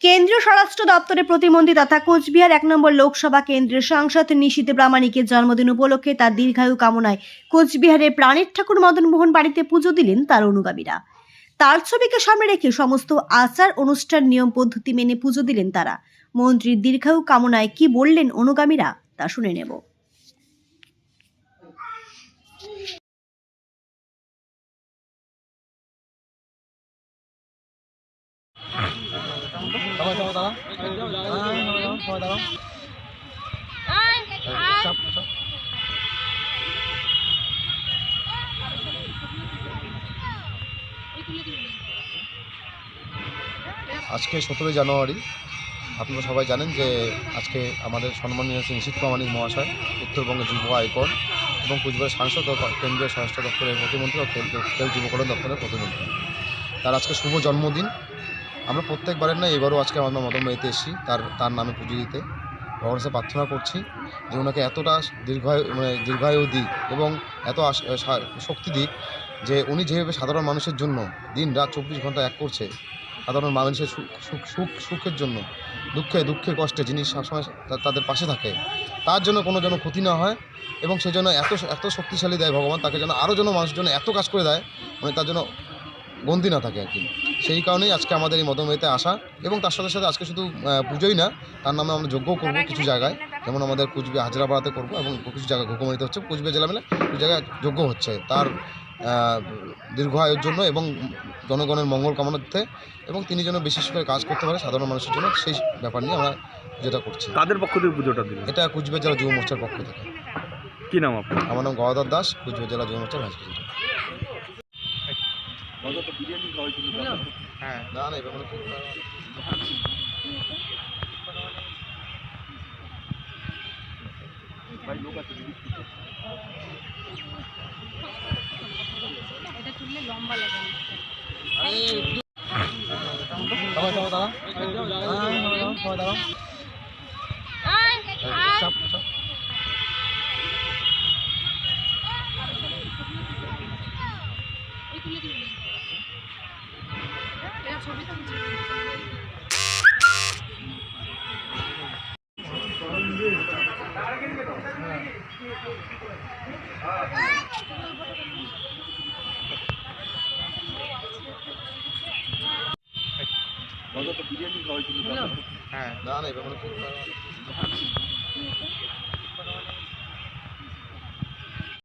কেন্দ্রীয় স্বরাষ্ট্র দপ্তরের প্রতিমন্ত্রী তথা কোচবিহার এক নম্বর লোকসভা সাংসদ নিশীত প্রামাণিকের জন্মদিন উপলক্ষে তার দীর্ঘায়ু কামনায় কোচবিহারের প্রাণের ঠাকুর মদনমোহন বাড়িতে পুজো দিলেন তার অনুগামীরা। তার ছবিকে সামনে রেখে সমস্ত আচার, অনুষ্ঠান, নিয়ম, পদ্ধতি মেনে পুজো দিলেন তারা। মন্ত্রীর দীর্ঘায়ু কামনায় কি বললেন অনুগামীরা তা শুনে নেব। আজকে সতেরোই জানুয়ারি, আপনারা সবাই জানেন যে আজকে আমাদের সম্মানীয় শ্রী নিশীত প্রামাণিক মহাশয়, উত্তরবঙ্গের যুব আয়কর এবং কুচবিহার সাংসদ ও কেন্দ্রীয় স্বরাষ্ট্র দপ্তরের প্রতিমন্ত্রী ও কেন্দ্রীয় খেল যুব দপ্তরের প্রতিমন্ত্রী। তার আজকে শুভ জন্মদিন। আমরা প্রত্যেকবারের না এবারও আজকে আমরা মদন বাড়িতে এসেছি, তার তার নামে পুজো দিতে। ভগবানের কাছে প্রার্থনা করছি যে ওনাকে এতটা দীর্ঘায়ু মানে দীর্ঘায়ু দিক এবং এত শক্তি দিক যে উনি যেভাবে সাধারণ মানুষের জন্য দিন রাত চব্বিশ ঘণ্টা এক করছে, সাধারণ মানুষের সুখ সুখ সুখ, সুখের জন্য, দুঃখে দুঃখে কষ্টে যিনি সবসময় তাদের পাশে থাকে, তার জন্য কোনো যেন ক্ষতি না হয় এবং সেই জন্য এত এত শক্তিশালী দেয় ভগবান, তাকে যেন আরও যেন মানুষের জন্য এত কাজ করে দেয় মানে তার জন্য বন্দি না থাকে আর কি। সেই কারণেই আজকে আমাদের এই মদনবাড়িতে আসা এবং তার সাথে সাথে আজকে শুধু পুজোই না তার নামে আমরা যজ্ঞও করব কিছু জায়গায়। যেমন আমাদের কুচবিহার হাজরাপাড়াতে করব এবং কিছু জায়গায় ঘুকুমারিতে হচ্ছে কুচবিহার জেলা মিলে কিছু জায়গায় যজ্ঞ হচ্ছে। তার দীর্ঘ আয়ুর জন্য এবং জনগণের মঙ্গল কামনার্থে এবং তিনি যেন বিশেষ করে কাজ করতে পারে সাধারণ মানুষের জন্য সেই ব্যাপার নিয়ে আমরা যেটা করছি। তাদের পক্ষ থেকে পুজোটা দিন এটা কুচবিহার জেলা যুব মোর্চার পক্ষ থেকে। কি নাম আপনার? আমার নাম গদাধর দাস কুচবিহার জেলা যুব মোর্চার ভাইস প্রেসিডেন্ট। হ্যাঁ না না এবার সবাই সবাই দাঁড়া সবাই দাঁড়াও চাপ চাপ হ্যাঁ। না না এবার